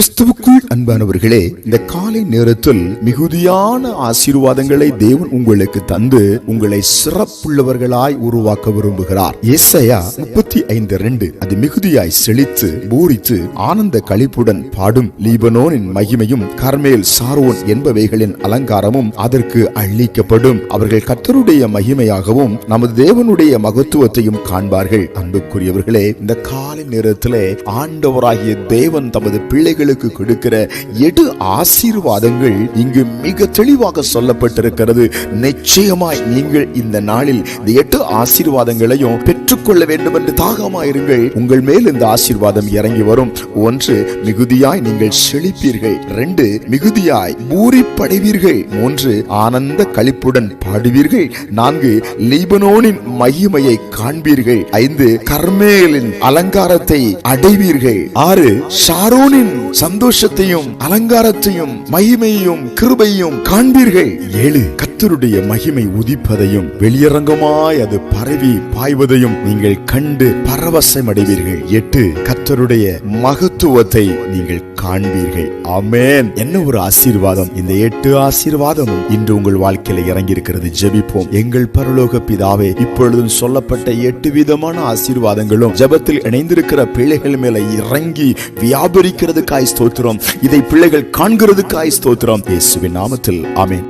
கிறிஸ்துவுக்குள் அன்பானவர்களே இந்த காலை நேரத்தில் மிகுதியான ஆசீர்வாதங்களை தேவன் உங்களுக்கு தந்து உங்களை சிறப்புள்ளவர்களாய் உருவாக்க விரும்புகிறார். எஸ்ஐயா முப்பத்தி ஐந்து ரெண்டு அது மிகுதியாய் செழித்து பூரித்து ஆனந்த கழிப்புடன் பாடும் லீபனோனின் மகிமையும் கர்மேல் சாரோன் என்பவைகளின் அலங்காரமும் அதற்கு அள்ளிக்கப்படும் அவர்கள் கத்தருடைய மகிமையாகவும் நமது தேவனுடைய மகத்துவத்தையும் காண்பார்கள். அன்புக்குரியவர்களே இந்த காலை நேரத்திலே ஆண்டவராகிய தேவன் தமது பிள்ளைகள் உங்களுக்கு கொடுக்கிற எடு ஆசீர்வாதங்கள் இங்கு மிக தெளிவாக சொல்லப்பட்டிருக்கிறது. நிச்சயமாய் நீங்கள் இந்த நாளில் இந்த எட்டு ஆசீர்வாதங்களையும் பெற்றுக்கொள்ள வேண்டும் என்று தாகமாயிருங்கள் உங்கள் மேல் இந்த ஆசீர்வாதம் இறங்கி வரும். ஒன்று மிகுதியாய் நீங்கள் செழிப்பீர்கள். ரெண்டு மிகுதியாய் பூரிப்படைவீர்கள். மூன்று ஆனந்த கழிப்புடன் பாடுவீர்கள். நான்கு லீபனோனின் மகிமையை காண்பீர்கள். ஐந்து கர்மேலின் அலங்காரத்தை அடைவீர்கள். ஆறு ஷாரோனின் சந்தோஷத்தையும் அலங்காரத்தையும் மகிமையும் கிருபையும் காண்பீர்கள். ஏழு. கத்தருடைய மகிமை உதிப்பதையும் வெளியரங்கமாய் அது பரவி பாய்வதையும் நீங்கள் கண்டு பரவசம் அடைவீர்கள் எட்டு கத்தருடைய மகத்துவத்தை நீங்கள் காண்பீர்கள். அமேன் என்ன ஒரு ஆசீர்வாதம்? இந்த எட்டு ஆசீர்வாதமும் இன்று உங்கள் வாழ்க்கையில இறங்கி இருக்கிறது ஜெபிப்போம். எங்கள் பரலோக பிதாவே இப்பொழுதும் சொல்லப்பட்ட எட்டு விதமான ஆசீர்வாதங்களும் ஜெபத்தில் இணைந்திருக்கிற பிள்ளைகள் மேல இறங்கி வியாபரிக்கிறதுக்காய் ஸ்தோத்திரம். இதை பிள்ளைகள் காண்கிறதுக்காய் ஸ்தோத்திரம். இயேசுவின் நாமத்தில். ஆமென்.